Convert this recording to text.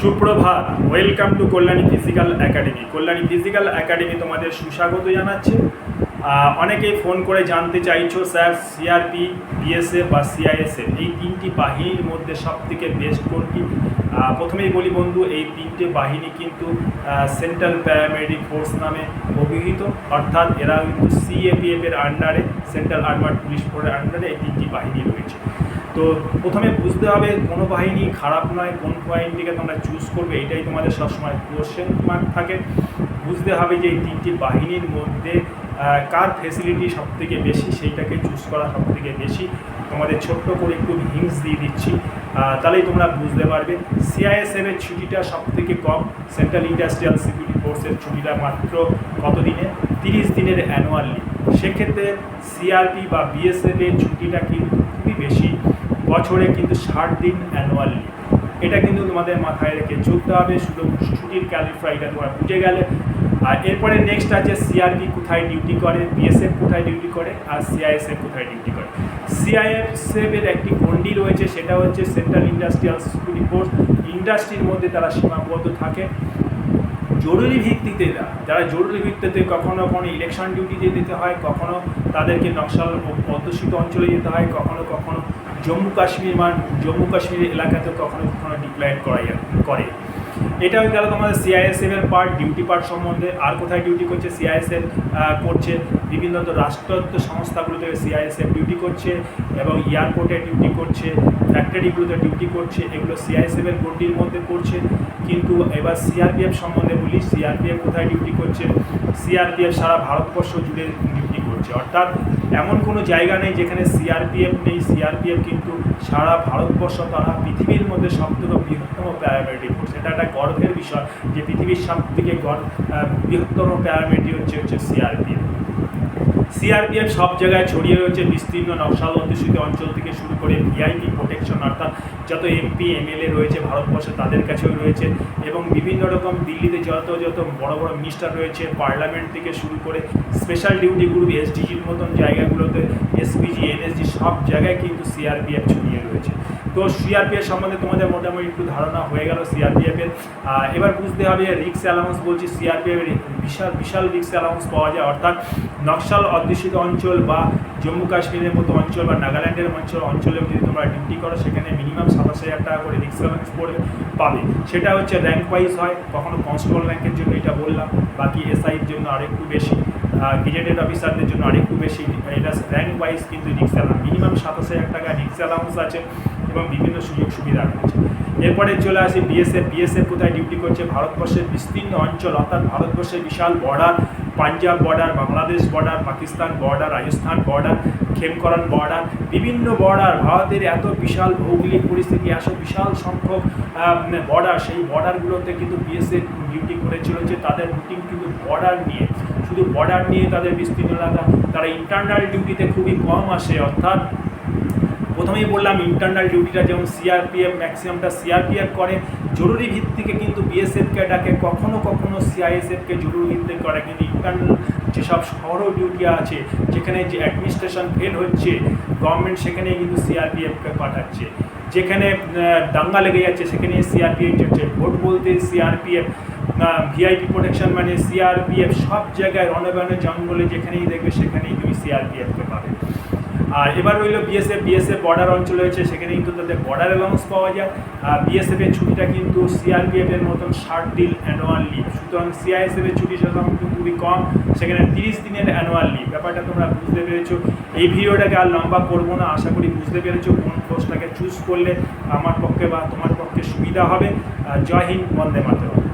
সুপ্রভাত welcome to Kalyani physical academy Kalyani physical academy তোমাদের সুস্বাগত জানাচ্ছে। অনেকেই ফোন করে জানতে চাইছো স্যার সিআরপি বিএসএফ বা সিআইএসএফ এই তিনটি বাহিনীর মধ্যে সব থেকে বেস্ট কোনটি প্রথমেই বলি বন্ধু, এই তিনটে বাহিনী কিন্তু সেন্ট্রাল প্যারামেডিক ফোর্স নামে অভিহিত। অর্থাৎ এরা কিন্তু সিএপিএফ এর আন্ডারে সেন্ট্রাল আর্মার্ড পুলিশ ফোর্সের আন্ডারে এই তিনটি বাহিনী রয়েছে। তো প্রথমে বুঝতে হবে কোনো বাহিনী খারাপ নয়, কোন বাহিনীটিকে তোমরা চুজ করবে, এটাই তোমাদের সবসময় কোশ্চেন মার্ক থাকে। বুঝতে হবে যে এই তিনটি বাহিনীর মধ্যে কার ফেসিলিটি সব থেকে বেশি, সেইটাকে চুজ করা সব থেকে বেশি। তোমাদের ছোট্ট করে একটু হিংস দিয়ে দিচ্ছি। তাহলেই তোমরা বুঝতে পারবে। সিআইএসএফ এর ছুটিটা সব থেকে কম সেন্ট্রাল ইন্ডাস্ট্রিয়াল সিকিউরিটি ফোর্সের ছুটিটা মাত্র কত দিনে তিরিশ দিনের অ্যানুয়ালি সেক্ষেত্রে সিআরপি বা বিএসএফ এর ছুটিটা কিন্তু খুবই বেশি। বছরে কিন্তু ষাট দিন অ্যানুয়ালি এটা কিন্তু তোমাদের মাথায় রেখে চলতে হবে, শুধু ছুটির ক্যালিফাইটা তোমরা বুঝে গেলে। আর এরপরে নেক্সট আছে সিআরপি কোথায় ডিউটি করে বিএসএফ কোথায় ডিউটি করে, আর সিআইএসএফ কোথায় ডিউটি করে। সিআইএসএফ এর একটি গন্ডি রয়েছে, সেটা হচ্ছে সেন্ট্রাল ইন্ডাস্ট্রিয়াল সিকিউরিটি ফোর্স ইন্ডাস্ট্রির মধ্যে তারা সীমাবদ্ধ থাকে। জরুরি ভিত্তিতে যারা জরুরি ভিত্তিতে কখনো কখনো ইলেকশন ডিউটিতে দিতে হয়, কখনো তাদেরকে নকশাল অধ্যুষিত অঞ্চলে যেতে হয়, কখনো কখনো জম্মু কাশ্মীর মান, জম্মু কাশ্মীর এলাকাতে কখনো কখনো ডিক্লাইন করা করে। এটা হয়ে গেল তোমাদের সিআইএসএফ এর পার্ট ডিউটি পার্ট সম্বন্ধে। আর কোথায় ডিউটি করছে? সিআইএসএফ করছে। বিভিন্ন তো রাষ্ট্রায়ত্ত সংস্থাগুলোতে সিআইএসএফ ডিউটি করছে এবং এয়ারপোর্টে ডিউটি করছে ফ্যাক্টরিগুলোতে ডিউটি করছে। এগুলো সিআইএসএফ এর মধ্যে করছে। কিন্তু এবার সিআরপিএফ সম্বন্ধে বলি সিআরপিএফ কোথায় ডিউটি করছে? সিআরপিএফ সারা ভারতবর্ষ জুড়ে করছে অর্থাৎ এমন কোনো জায়গা নেই যেখানে সিআরপিএফ নেই। সিআরপিএফ কিন্তু সারা ভারতবর্ষ তারা পৃথিবীর মধ্যে সবথেকে বৃহত্তম প্যারামিলিটারি ফোর্স এটা একটা গর্বের বিষয় যে পৃথিবীর সবথেকে বৃহত্তম প্যারামিলিটারি হচ্ছে হচ্ছে সিআরপিএফ সিআরপিএফ সব জায়গায় ছড়িয়ে রয়েছে বিস্তীর্ণ নকশাল অধ্যুষিত অঞ্চল থেকে শুরু করে ভিআইপি প্রোটেকশন অর্থাৎ যত এমপি এমএলএ রয়েছে, ভারতবর্ষে তাদের কাছেও রয়েছে এবং বিভিন্ন রকম দিল্লিতে যত যত বড় বড় মিনিস্টার রয়েছে পার্লামেন্ট থেকে শুরু করে স্পেশাল ডিউটি গ্রুপ এসডিজির মতন জায়গাগুলোতে এসপিজি এনএসজি সব জায়গায় কিন্তু সিআরপিএফ ছড়িয়ে রয়েছে। তো সিআরপিএফ সম্বন্ধে তোমাদের মোটামুটি একটু ধারণা হয়ে গেল সিআরপিএফের এবার বুঝতে হবে রিক্স অ্যালাউন্স বলছি সিআরপিএফের বিশাল বিশাল রিক্স অ্যালাউন্স পাওয়া যায়, অর্থাৎ নকশাল অধ্যুষিত অঞ্চল বা জম্মু কাশ্মীরের মতো অঞ্চল বা নাগাল্যান্ডের অঞ্চল অঞ্চলে যদি তোমরা ডিউটি করো, সেখানে মিনিমাম সাতাশ হাজার টাকা করে রিক্স অ্যালাউন্স পড়বে পাবে। সেটা হচ্ছে র্যাঙ্ক ওয়াইজ হয়, কখনো কনস্টেবল র্যাঙ্কের জন্য এটা বললাম, বাকি এসআইয়ের জন্য আরেকটু বেশি গেজেটেড অফিসারদের জন্য আরেকটু বেশি, এটা র্যাঙ্ক ওয়াইজ কিন্তু রিক্স অ্যালাউন্স মিনিমাম সাতাশ হাজার টাকা রিক্স অ্যালাউন্স আছে এবং বিভিন্ন সুযোগ সুবিধা রয়েছে। এরপরে চলে আসি বিএসএফ বিএসএফ কোথায় ডিউটি করছে? ভারতবর্ষের বিস্তীর্ণ অঞ্চল, অর্থাৎ ভারতবর্ষের বিশাল border Punjab border Bangladesh border Pakistan border Rajasthan border Khemkaran border বিভিন্ন বর্ডার ভারতের এত বিশাল ভৌগোলিক পরিস্থিতি, এত বিশাল সংখ্যক বর্ডার সেই বর্ডারগুলোতে কিন্তু বিএসএফ ডিউটি করে চলেছে তাদের রুটিন কিন্তু বর্ডার নিয়ে, শুধু বর্ডার নিয়ে তাদের বিস্তীর্ণ এলাকা তারা ইন্টারনাল ডিউটিতে খুবই কম আসে, অর্থাৎ প্রথমেই বললাম ইন্টারনাল ডিউটিটা যেমন সিআরপিএফ ম্যাক্সিমামটা সিআরপিএফ করে, জরুরি ভিত্তিকে কিন্তু বিএসএফকে ডাকে কখনো কখনো সিআইএসএফকে জরুরি ভিত্তিকে করে। কিন্তু ইন্টারনাল যেসব শহর ডিউটি আছে, যেখানে যে অ্যাডমিনিস্ট্রেশন ফেল হচ্ছে গভর্নমেন্ট সেখানে কিন্তু সিআরপিএফকে পাঠাচ্ছে। যেখানে দাঙ্গা লেগে যাচ্ছে, সেখানে সিআরপিএফ যাচ্ছে ভোট বলতে সিআরপিএফ ভিআইপি প্রোটেকশন মানে সিআরপিএফ সব জায়গায় রণবানে জঙ্গলে যেখানেই দেখবে, সেখানেই তুমি সিআরপিএফকে পাবে। আর এবার রইল বিএসএফ বিএসএফ বর্ডার অঞ্চল রয়েছে, সেখানে কিন্তু তাদের বর্ডার অ্যালাউন্স পাওয়া যায়। আর বিএসএফ এর ছুটিটা কিন্তু সিআরপিএফ এর মতন ষাট দিন অ্যানুয়াল লিভ সুতরাং সিআইএসএফ এর ছুটি কিন্তু খুবই কম, সেখানে তিরিশ দিনের অ্যানুয়াল লিভ ব্যাপারটা তোমরা বুঝতে পেরেছ। এই ভিডিওটাকে আর লম্বা করব না, আশা করি বুঝতে পেরেছ কোন কোর্সটাকে চুজ করলে আমার পক্ষে বা তোমার পক্ষে সুবিধা হবে। জয় হিন্দ, বন্দে মাতরম।